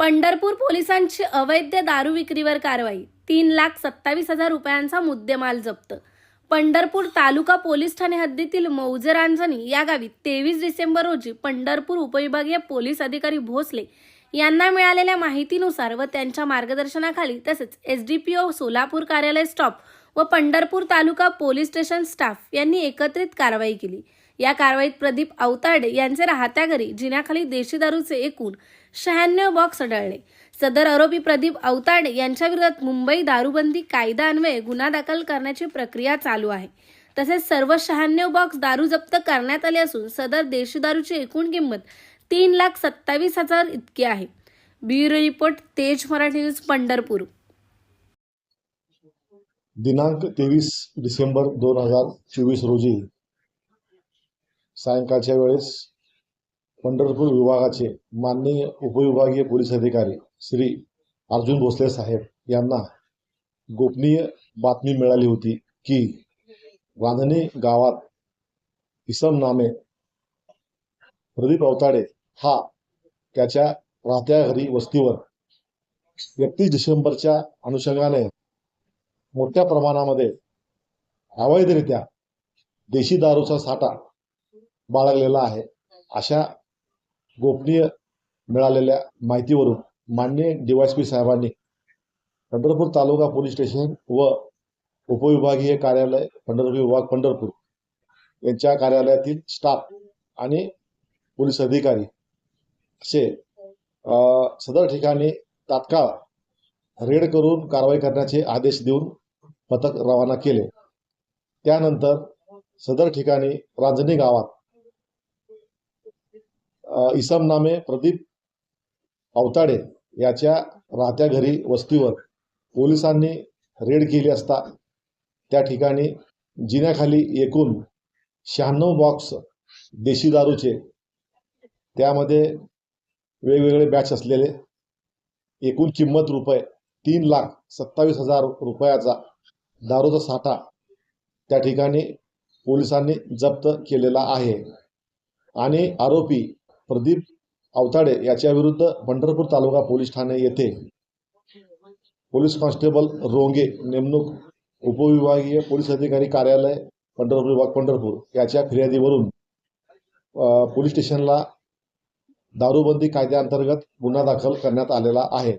पंढरपूर पोलिसांची अवैध दारू विक्रीवर कारवाई. तीन लाख सत्तावीस हजार रुपयांचा मुद्देमाल जप्त. पंढरपूर तालुका पोलीस ठाणे हद्दीतील मौजरांजणी या गावी तेवीस डिसेंबर रोजी पंढरपूर उपविभागीय पोलीस अधिकारी भोसले यांना मिळालेल्या माहितीनुसार व त्यांच्या मार्गदर्शनाखाली तसेच S D P O Solapur कार्यालय स्टॉप व Pandharpur taluka police station staff यांनी एकत्रित कारवाई केली. या कारवाईत प्रदीप अवताडे यांचे राहत्या घरी जिन्याखाली देशी दारूचे एकूण शहाण्णव बॉक्स आढळले. सदर आरोपी प्रदीप अवताडे यांच्या विरोधात मुंबई दारूबंदी कायदा अन्वये गुन्हा दाखल करण्याची प्रक्रिया चालू आहे. तसेच सर्व शहाण्णव बॉक्स दारू जप्त करण्यात आले असून सदर देशी दारूची एकूण किंमत तीन लाख सत्तावीस हजार इतकी आहे. ब्युरो रिपोर्ट तेज मराठी न्यूज पंढरपूर. दिनांक तेवीस डिसेंबर दोन हजार चोवीस रोजी सायंकाळच्या वेळेस पंढरपूर विभागाचे माननीय उपविभागीय पोलीस अधिकारी श्री अर्जुन भोसले साहेब यांना गोपनीय बातमी मिळाली होती की रांधणी गावात इसम नामे प्रदीप अवताडे हा त्याच्या राहत्या घरी वस्तीवर एकतीस डिसेंबरच्या अनुषंगाने मोठ्या प्रमाणामध्ये अवैधरित्या देशी दारूचा साठा बाळगलेला आहे. अशा गोपनीय मिळालेल्या माहितीवरून मान्य डीवायसपी साहेबांनी पंढरपूर तालुका पोलीस स्टेशन व उपविभागीय कार्यालय पंढरपूर विभाग पंढरपूर यांच्या कार्यालयातील स्टाफ आणि पोलीस अधिकारी असे सदर ठिकाणी तात्काळ रेड करून कारवाई करण्याचे आदेश देऊन पथक रवाना केले. त्यानंतर सदर ठिकाणी रांजणी गावात इसम नामे प्रदीप अवताडे याच्या राहत्या घरी वस्तीवर पोलिसांनी रेड केली असता त्या ठिकाणी जिन्याखाली एकूण शहाण्णव बॉक्स देशी दारूचे त्यामध्ये वेगवेगळे बॅच असलेले एकूण किंमत रुपये तीन लाख सत्तावीस हजार रुपयाचा दारूचा साठा त्या ठिकाणी पोलिसांनी जप्त केलेला आहे. आणि आरोपी प्रदीप अवताडे याच्याविरुद्ध पंढरपूर तालुका पोलीस ठाणे येथे पोलीस कॉन्स्टेबल रोंगे नेमणूक उपविभागीय पोलीस अधिकारी कार्यालय पंढरपूर विभाग पंढरपूर याच्या फिर्यादीवरून पोलीस स्टेशनला दारूबंदी कायद्याअंतर्गत गुन्हा दाखल करण्यात आलेला आहे.